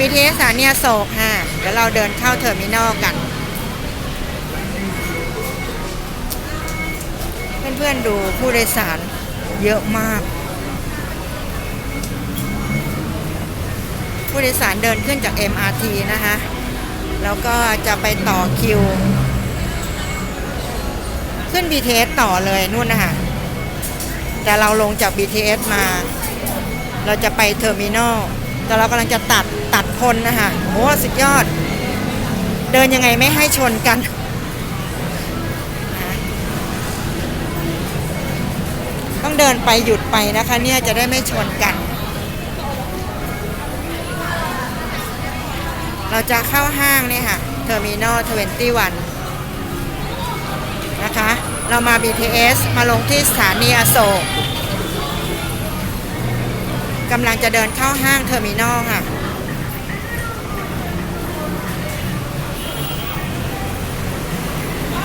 BTS สถานีอโศกค่ะ เดี๋ยวเราเดินเข้าเทอร์มินอลกัน เพื่อนๆดูผู้โดยสารเยอะมาก ผู้โดยสารเดินขึ้นจาก MRT นะคะ แล้วก็จะไปต่อคิว ขึ้น BTS ต่อเลยนู่นนะคะแต่เราลงจาก BTS มา เราจะไปเทอร์มินอล แต่เรากำลังจะตัดตัดคนนะคะโอ้สุดยอด เดินยังไงไม่ให้ชนกันต้องเดินไปหยุดไปนะคะ เนี่ยจะได้ไม่ชนกัน เราจะเข้าห้างเนี่ยค่ะเทอร์มินอล21นะคะ เรามา BTS มาลงที่สถานีอโศก กำลังจะเดินเข้าห้างเทอร์มินอลค่ะ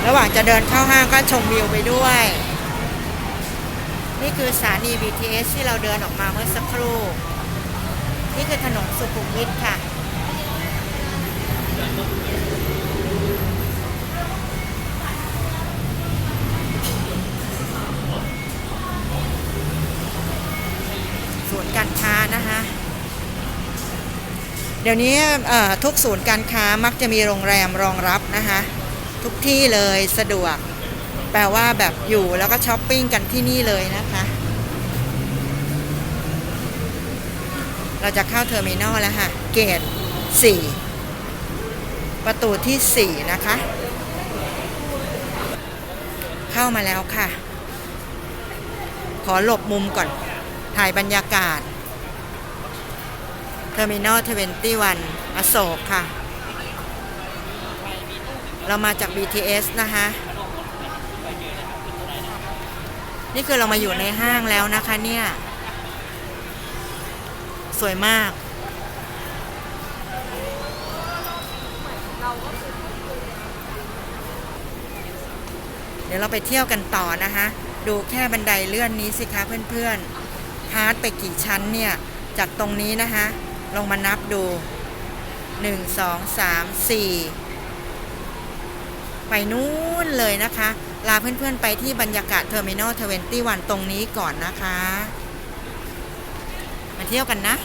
ระหว่างจะเดินเข้าห้างก็ชมวิวไปด้วย นี่คือสถานี BTS ที่เราเดินออกมาเมื่อสักครู่ นี่คือถนนสุขุมวิทค่ะ เดี๋ยวนี้ทุกศูนย์การค้ามักจะมีโรงแรมรองรับนะคะทุกที่เลยสะดวก แปลว่าแบบอยู่แล้วก็ช้อปปิ้งกันที่นี่เลยนะคะ เราจะเข้าเทอร์มินอลแล้วค่ะ เกต 4 ประตูที่ 4 นะคะ เข้ามาแล้วค่ะ ขอหลบมุมก่อน ถ่ายบรรยากาศ เทอร์มินอล21อโศกค่ะ เรามาจาก BTS นะคะ นี่คือเรามาอยู่ในห้างแล้วนะคะเนี่ย สวยมากเดี๋ยวเราไปเที่ยวกันต่อนะคะ ดูแค่บันไดเลื่อนนี้สิคะเพื่อนๆพาร์ทไปกี่ชั้นเนี่ย จากตรงนี้นะคะ ลงมานับดู 1 2 3 4 ไปนู้นเลยนะคะ ลาเพื่อนๆไปที่บรรยากาศเทอร์มินอลเทเวนตี้วันตรงนี้ก่อนนะคะ มาเที่ยวกันนะ